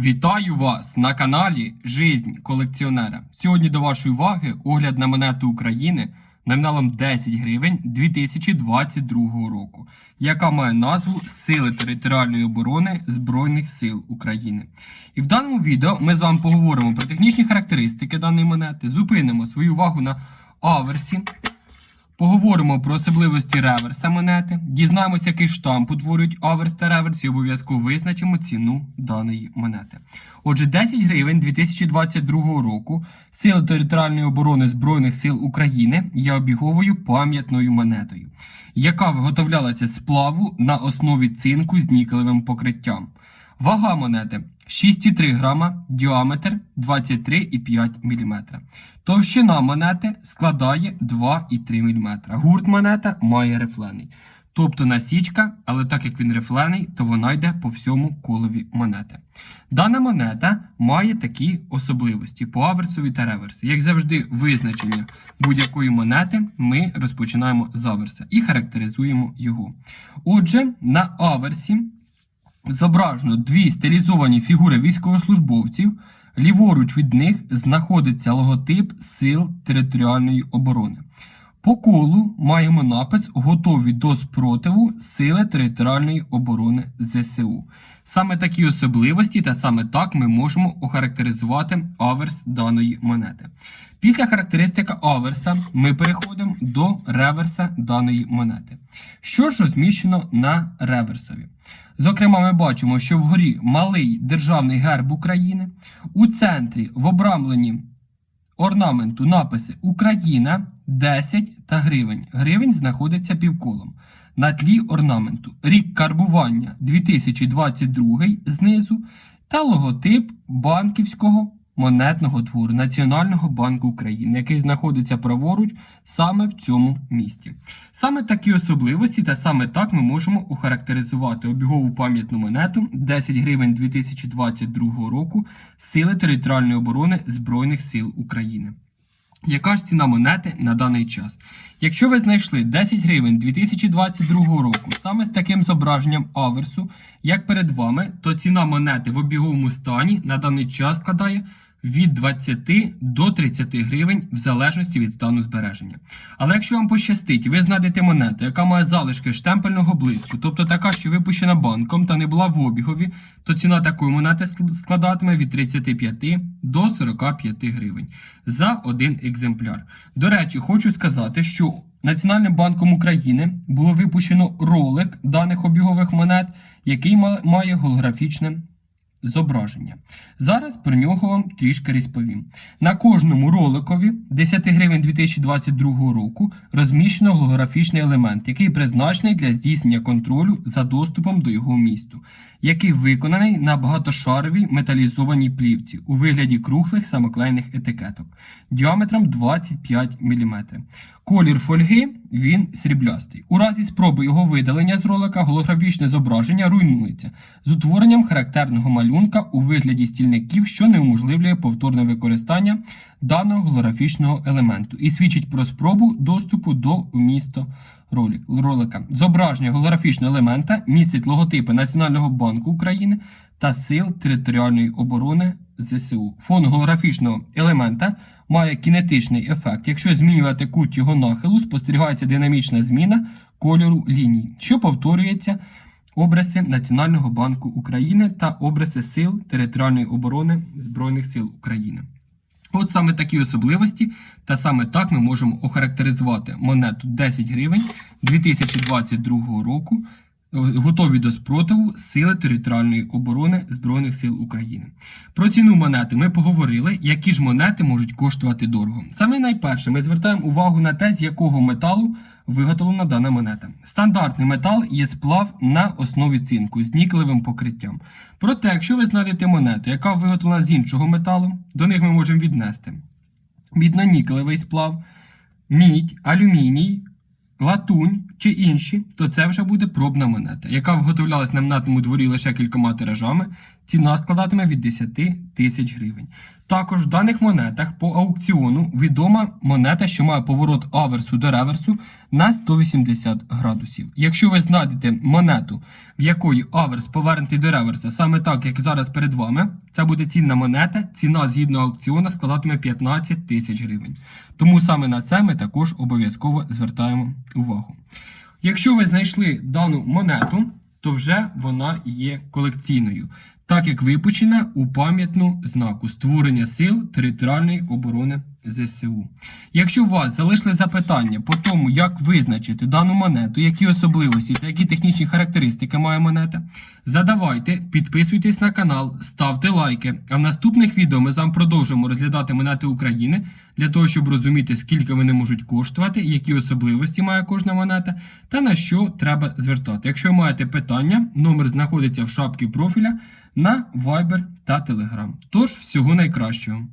Вітаю вас на каналі Жизнь колекціонера. Сьогодні до вашої уваги огляд на монету України номіналом 10 гривень 2022 року, яка має назву Сили територіальної оборони Збройних сил України. І в даному відео ми з вами поговоримо про технічні характеристики даної монети, зупинимо свою увагу на аверсі, Поговоримо про особливості реверса монети, дізнаємося, який штамп утворюють аверс та реверс і обов'язково визначимо ціну даної монети. Отже, 10 гривень 2022 року Сили територіальної оборони Збройних сил України є обіговою пам'ятною монетою, яка виготовлялася з сплаву на основі цинку з нікелевим покриттям. Вага монети 6,3 грама, діаметр 23,5 мм. Товщина монети складає 2,3 мм. Гурт монета має рифлений. Тобто насічка, але так як він рифлений, то вона йде по всьому колові монети. Дана монета має такі особливості по аверсові та реверсу. Як завжди, визначення будь-якої монети ми розпочинаємо з аверса і характеризуємо його. Отже, на аверсі зображено дві стилізовані фігури військовослужбовців. Ліворуч від них знаходиться логотип Сил територіальної оборони. По колу маємо напис Готові до спротиву Сили територіальної оборони ЗСУ. Саме такі особливості та саме так ми можемо охарактеризувати аверс даної монети. Після характеристика аверса ми переходимо до реверса даної монети. Що ж розміщено на реверсові? Зокрема, ми бачимо, що вгорі малий державний герб України, у центрі в обрамленні орнаменту написи Україна 10 та гривень. Гривень знаходиться півколом. На тлі орнаменту рік карбування 2022 знизу та логотип банківського монетного двору Національного банку України, який знаходиться праворуч саме в цьому місті. Саме такі особливості та саме так ми можемо охарактеризувати обігову пам'ятну монету 10 гривень 2022 року Сили територіальної оборони Збройних сил України. Яка ж ціна монети на даний час? Якщо ви знайшли 10 гривень 2022 року саме з таким зображенням аверсу, як перед вами, то ціна монети в обіговому стані на даний час складає від 20 до 30 гривень в залежності від стану збереження. Але якщо вам пощастить, ви знайдете монету, яка має залишки штемпельного блиску, тобто така, що випущена банком та не була в обігові, то ціна такої монети складатиме від 35 до 45 гривень за один екземпляр. До речі, хочу сказати, що Національним банком України було випущено ролик даних обігових монет, який має голографічне зображення. Зараз про нього вам трішки розповім. На кожному роликові 10 гривень 2022 року розміщено голографічний елемент, який призначений для здійснення контролю за доступом до його місту, який виконаний на багатошаровій металізованій плівці у вигляді круглих самоклейних етикеток діаметром 25 мм. Колір фольги він сріблястий. У разі спроби його видалення з ролика голографічне зображення руйнується з утворенням характерного малюнка у вигляді стільників, що неуможливлює повторне використання даного голографічного елементу і свідчить про спробу доступу до вмісту ролика. Зображення голографічного елемента містить логотипи Національного банку України та Сил територіальної оборони ЗСУ. Фон голографічного елемента має кінетичний ефект. Якщо змінювати кут його нахилу, спостерігається динамічна зміна кольору ліній, що повторюється образи Національного банку України та образи Сил територіальної оборони Збройних сил України. От саме такі особливості, та саме так ми можемо охарактеризувати монету 10 гривень 2022 року. Готові до спротиву Сили територіальної оборони Збройних сил України. Про ціну монети ми поговорили, які ж монети можуть коштувати дорого. Саме найперше ми звертаємо увагу на те, з якого металу виготовлена дана монета. Стандартний метал є сплав на основі цинку з нікелевим покриттям. Проте, якщо ви знайдете монету, яка виготовлена з іншого металу, до них ми можемо віднести мідно-нікелевий сплав, мідь, алюміній латунь чи інші, то це вже буде пробна монета, яка виготовлялась на мнатному дворі лише кількома тиражами ціна складатиме від 10 тисяч гривень. Також в даних монетах по аукціону відома монета, що має поворот аверсу до реверсу на 180 градусів. Якщо ви знайдете монету, в якої аверс повернутий до реверса, саме так, як зараз перед вами, це буде цінна монета. Ціна згідно аукціону складатиме 15 тисяч гривень. Тому саме на це ми також обов'язково звертаємо увагу. Якщо ви знайшли дану монету, то вже вона є колекційною, так як випущена у пам'ятну знаку створення сил територіальної оборони ЗСУ. Якщо у вас залишили запитання по тому, як визначити дану монету, які особливості та які технічні характеристики має монета, задавайте, підписуйтесь на канал, ставте лайки. А в наступних відео ми з вами продовжимо розглядати монети України для того, щоб розуміти, скільки вони можуть коштувати, які особливості має кожна монета, та на що треба звертати. Якщо маєте питання, номер знаходиться в шапці профіля на Viber та Telegram. Тож всього найкращого.